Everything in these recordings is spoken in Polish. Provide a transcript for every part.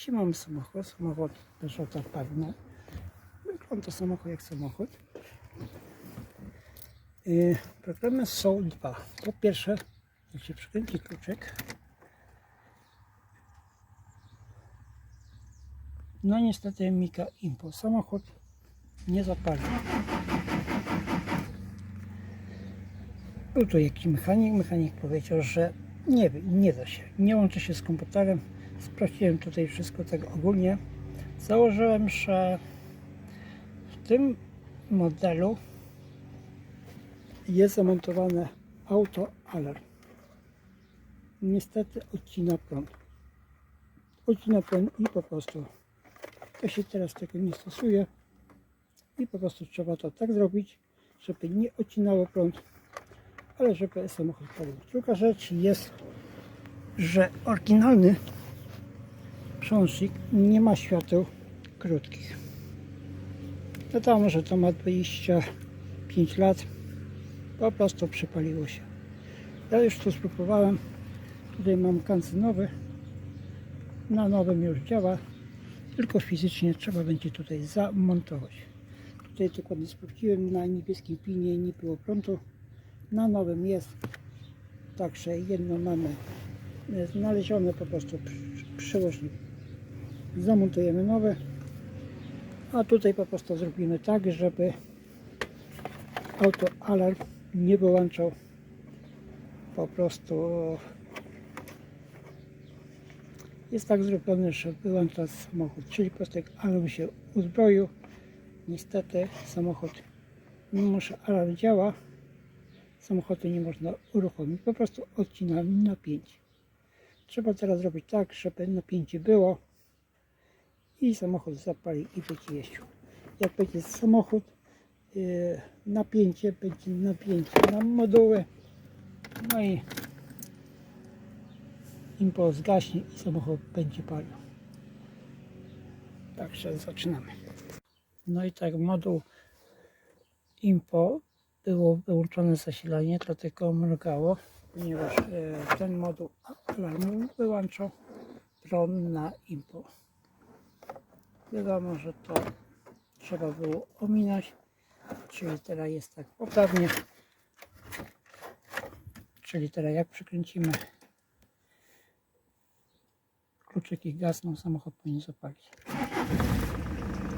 Dzisiaj mamy samochód, samochód Peugeota Pagna. Wygląda samochód jak samochód. Yy, Problemy są dwa. Po pierwsze, jak się przykręci kluczyk, no niestety mika impuls. Samochód nie zapali. Był tu jakiś mechanik, mechanik powiedział, że nie, nie da się, nie łączy się z komputerem. Sprawdziłem tutaj wszystko tak ogólnie. Założyłem, że w tym modelu jest zamontowane auto alarm. Niestety odcina prąd. Odcina prąd i po prostu to się teraz tego nie stosuje i po prostu trzeba to tak zrobić, żeby nie odcinało prąd, ale żeby samochód palił. Druga rzecz jest, że oryginalny przełącznik nie ma świateł krótkich. Wiadomo, że to ma 25 lat, po prostu przypaliło się. Ja już to spróbowałem, tutaj mam kancynowy, na nowym już działa, tylko fizycznie trzeba będzie tutaj zamontować. Tutaj dokładnie sprawdziłem, na niebieskim pinie nie było prądu, na nowym jest, także jedno mamy znalezione po prostu przy- przełożnik. Zamontujemy nowe, a tutaj po prostu zrobimy tak, żeby auto alarm nie wyłączał. Po prostu jest tak zrobione, że wyłącza samochód, czyli po prostu jak alarm się uzbroił, niestety samochód, mimo że alarm działa, samochodu nie można uruchomić, po prostu odcina napięcie. Trzeba teraz zrobić tak, żeby napięcie było i samochód zapali i będzie jeździł. Jak będzie samochód, yy, napięcie będzie napięcie na moduły, no i impuls zgaśnie i samochód będzie palił. Także zaczynamy. No i tak moduł Impo było wyłączone zasilanie, dlatego mrugało, ponieważ e, ten moduł alarmu wyłączał prąd na Impo. Wiadomo, że to trzeba było ominąć, czyli teraz jest tak poprawnie. Czyli teraz jak przykręcimy kluczyki gasną, samochód powinien zapalić.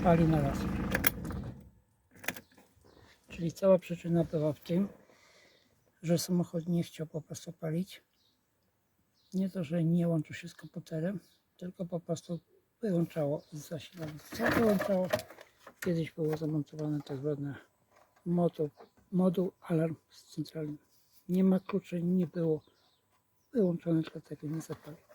Pali na raz. Czyli cała przyczyna była w tym, że samochód nie chciał po prostu palić. Nie to, że nie łączył się z komputerem, tylko po prostu wyłączało zasilanie. Co wyłączało? Kiedyś było zamontowane tak zwane moduł, moduł alarm z centralnym. Nie ma kluczy, nie było wyłączone, dlatego nie zapalił.